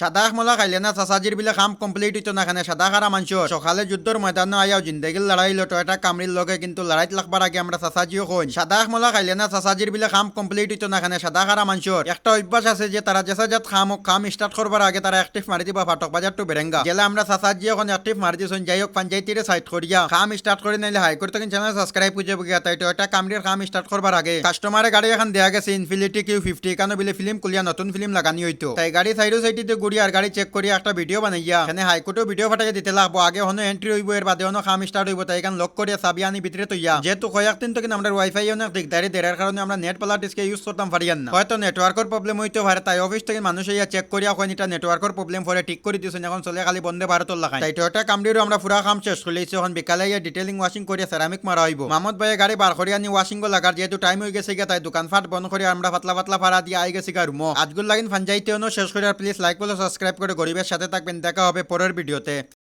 সাদা মলা খাইলে না চাচাজির বিলে কাম কমপ্লিট হইতো না খানে? সাদা খারা মাংস সকালে যুদ্ধর ময়দানে আয়াও জিন্দেগির লড়াই লো টয়টা কামড়ির লগে, কিন্তু লড়াইত লাগবার আগে আমরা চাচাজিও কই সাদা মলা খাইলে না চাচাজির বিলে কাম কমপ্লিট হইতো না খানে? সাদা খারা মাংসর একটা অভ্যাস আছে যে তারা জেসা জাত খাম কাম স্টার্ট করবার আগে তারা অ্যাক্টিভ মারি দিবা, ফাটক বাজার টু বেরেঙ্গা গেলে আমরা চাচাজি এখন অ্যাক্টিভ মারি দিছুন, যাই হোক পঞ্চায়েতিরে সাইড করিয়া কাম স্টার্ট করে নাইলে হাই করতে কিন্তু চ্যানেল সাবস্ক্রাইব করে গিয়া তাই এটা কামড়ির কাম স্টার্ট করবার আগে। কাস্টমারে গাড়ি এখন দেয়া গেছে ইনফিনিটি কিউ ফিফটি কেন বিলে ফিল্ম কুলিয়া নতুন ফিল্ম লাগানি হইতো তাই গাড়ি সাইডো সাইডিতে আর গাড়ি চেক করি একটা ভিডিও বানাইয়া এখানে হাইকোর্টও ভিডিও ফাটাই দিতে লাগবো। আগে হনো এন্ট্রি হইব এর বাদে হনো কাম স্টার্ট হইব তাই লক করিয়া চাবি আনি ভিতরে তৈয়া যেহেতু কয়েকদিন তো কিন্তু আমরা ওয়াইফাই অনেক দিকদারি দেড়ার কারণে আমরা নেট পালা ডিসকে ইউজ করতাম পারিয়ান না। হয়তো নেটওয়ার্কের প্রবলেম হইতে পারে তাই অফিস থেকে মানুষ ইয়া চেক করিয়া কয় এটা নেটওয়ার্কের প্রবলেম পরে ঠিক করে দিয়েছেন এখন চলে খালি বন্দে ভারতর লাগাই। তাই টয়টা কামড়িরও আমরা পুরা কাম শেষ করলেছি এখন বিকালে ইয়া ডিটেলিং ওয়াশিং করিয়া সেরামিক মারা হইব। মামদ ভাইয়ে গাড়ি বার করিয়া নি ওয়াশিং লাগার যেহেতু টাইম হয়ে গেছে গিয়া, তাই দোকান ফাট বন্ধ করে আমরা পাতলা পাতলা ভাড়া দিয়ে আই গেছি গা রুমো আজগুল লাগিন ফাঞ্জাইতেও শেষ করে প্লিজ লাইক বলে সাবস্ক্রাইব করে গরিবের সাথে থাকবেন। দেখা হবে পরের ভিডিওতে।